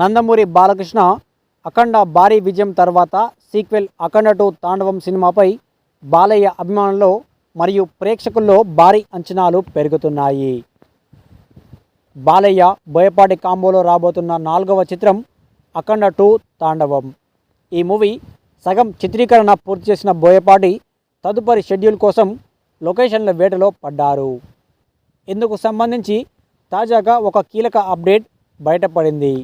నందమూరి బాలకృష్ణ అఖండ భారీ విజయం తర్వాత సీక్వెల్ అఖండ టూ తాండవం సినిమాపై బాలయ్య అభిమానుల్లో మరియు ప్రేక్షకుల్లో భారీ అంచనాలు పెరుగుతున్నాయి. బాలయ్య బోయపాటి కాంబోలో రాబోతున్న నాలుగవ చిత్రం అఖండ టూ తాండవం. ఈ మూవీ సగం చిత్రీకరణ పూర్తి చేసిన బోయపాటి తదుపరి షెడ్యూల్ కోసం లొకేషన్ల వేటలో పడ్డారు. ఇందుకు సంబంధించి తాజాగా ఒక కీలక అప్డేట్ బయటపడింది.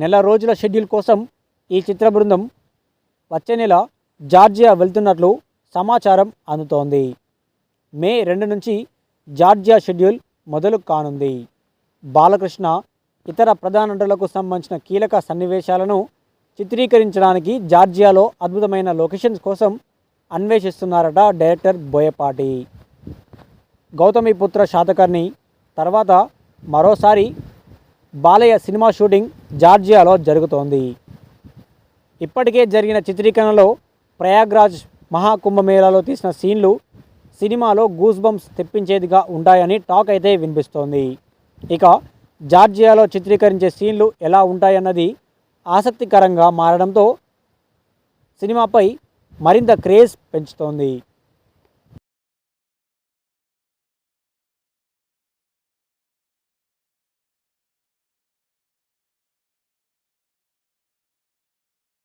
నెల రోజుల షెడ్యూల్ కోసం ఈ చిత్ర బృందం వచ్చే నెల జార్జియా వెళ్తున్నట్లు సమాచారం అందుతోంది. మే రెండు నుంచి జార్జియా షెడ్యూల్ మొదలు కానుంది. బాలకృష్ణ ఇతర ప్రధాన నటులకు సంబంధించిన కీలక సన్నివేశాలను చిత్రీకరించడానికి జార్జియాలో అద్భుతమైన లొకేషన్స్ కోసం అన్వేషిస్తున్నారట డైరెక్టర్ బోయపాటి. గౌతమిపుత్ర శాతకర్ణి తర్వాత మరోసారి బాలయ్య సినిమా షూటింగ్ జార్జియాలో జరుగుతోంది. ఇప్పటికే జరిగిన చిత్రీకరణలో ప్రయాగ్రాజ్ మహాకుంభమేళాలో తీసిన సీన్లు సినిమాలో గూస్ బంప్స్ తెప్పించేదిగా ఉంటాయని టాక్ అయితే వినిపిస్తోంది. ఇక జార్జియాలో చిత్రీకరించే సీన్లు ఎలా ఉంటాయన్నది ఆసక్తికరంగా మారడంతో సినిమాపై మరింత క్రేజ్ పెంచుతోంది.